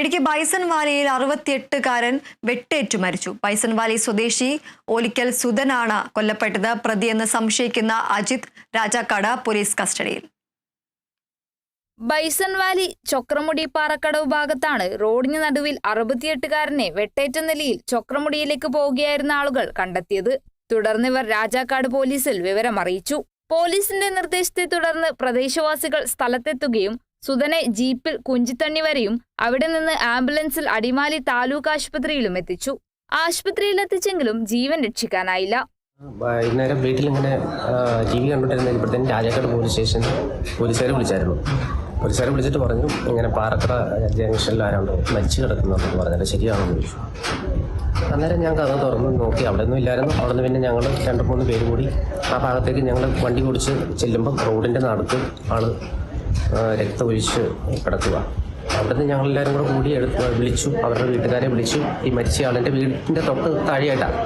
Idukki bison വാലിയിൽ അറുപത്തിയെട്ടുകാരൻ വെട്ടേറ്റു മരിച്ചു. Bison Valley സ്വദേശി ഓലിക്കൽ സുധനാണ് കൊല്ലപ്പെട്ടത്. പ്രതിയെന്ന് സംശയിക്കുന്ന അജിത് രാജാക്കാട് പോലീസ് കസ്റ്റഡിയിൽ. ബൈസൺ വാലി ചൊക്രമുടി പാറക്കടവ് ഭാഗത്താണ് റോഡിന് നടുവിൽ അറുപത്തിയെട്ടുകാരനെ വെട്ടേറ്റ നിലയിൽ ചൊക്രമുടിയിലേക്ക് പോവുകയായിരുന്ന ആളുകൾ കണ്ടെത്തിയത്. തുടർന്ന് ഇവർ രാജാക്കാട് പോലീസിൽ വിവരമറിയിച്ചു. പോലീസിന്റെ നിർദ്ദേശത്തെ തുടർന്ന് പ്രദേശവാസികൾ സ്ഥലത്തെത്തുകയും സുധനെ ജീപ്പിൽ കുഞ്ചിത്തണ്ണി വരെയും അവിടെ നിന്ന് ആംബുലൻസിൽ അടിമാലി താലൂക്ക് ആശുപത്രിയിലും എത്തിച്ചു. ആശുപത്രിയിൽ എത്തിച്ചെങ്കിലും ജീവൻ രക്ഷിക്കാനായില്ല. വൈകുന്നേരം വീട്ടിലിങ്ങനെ ജീവി വി കണ്ടുകൊണ്ടിരുന്നപ്പോഴത്തേനും രാജാക്കാട് പോലീസ് സ്റ്റേഷൻ പോലീസുകാരെ വിളിച്ചായിരുന്നു. പോലീസുകാരെ വിളിച്ചിട്ട് പറഞ്ഞു ഇങ്ങനെ പാറത്ര ജംഗ്ഷനിൽ ആരാണ്ട് മരിച്ചു കിടക്കുന്നുണ്ടെന്ന് പറഞ്ഞിട്ട് ശരിയാണെന്ന് ചോദിച്ചു. അന്നേരം ഞാൻ കഥ തുറന്ന് നോക്കി. അവിടെ ഒന്നും ഇല്ലായിരുന്നു. അവിടെ നിന്ന് പിന്നെ ഞങ്ങൾ രണ്ട് മൂന്ന് പേര് കൂടി ആ ഭാഗത്തേക്ക് ഞങ്ങൾ വണ്ടി ഓടിച്ച് ചെല്ലുമ്പോൾ റോഡിന്റെ നടുക്ക് ആൾ ആ, രക്തമൊലിച്ച് കിടക്കുക. അവിടുന്ന് ഞങ്ങളെല്ലാവരും കൂടെ കൂടി എടുത്ത് വിളിച്ചു. അവരുടെ വീട്ടുകാരെ വിളിച്ചു. ഈ മരിച്ച ആളിന്റെ വീടിന്റെ തൊട്ട് താഴെയായിട്ടാണ്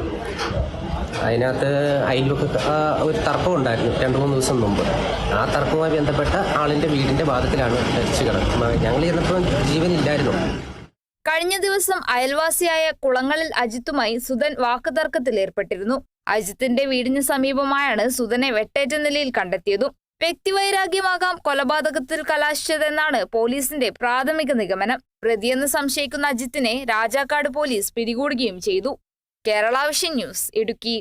അതിനകത്ത് അയൽവക്ക ഒരു തർക്കം ഉണ്ടായിരുന്നു രണ്ട് മൂന്ന് ദിവസം മുമ്പ്. ആ തർക്കവുമായി ബന്ധപ്പെട്ട ആളിന്റെ വീടിന്റെ ഭാഗത്തിലാണ് മരിച്ചു കിടക്കുന്നത്. ഞങ്ങൾ ചെന്നപ്പോൾ ജീവനില്ലായിരുന്നു. കഴിഞ്ഞ ദിവസം അയൽവാസിയായ കുളങ്ങളിൽ അജിത്തുമായി സുധൻ വാക്കുതർക്കത്തിൽ ഏർപ്പെട്ടിരുന്നു അജിത്തിന്റെ വീടിന് സമീപമായാണ് സുധനെ വെട്ടേറ്റ നിലയിൽ കണ്ടെത്തിയതും വ്യക്തിവൈരാഗ്യമാകാം കൊലപാതകത്തിൽ കലാശിച്ചതെന്നാണ് പോലീസിന്റെ പ്രാഥമിക നിഗമനം. പ്രതിയെന്ന് സംശയിക്കുന്ന അജിത്തിനെ രാജാക്കാട് പോലീസ് പിടികൂടുകയും ചെയ്തു. Kerala vision news Idukki.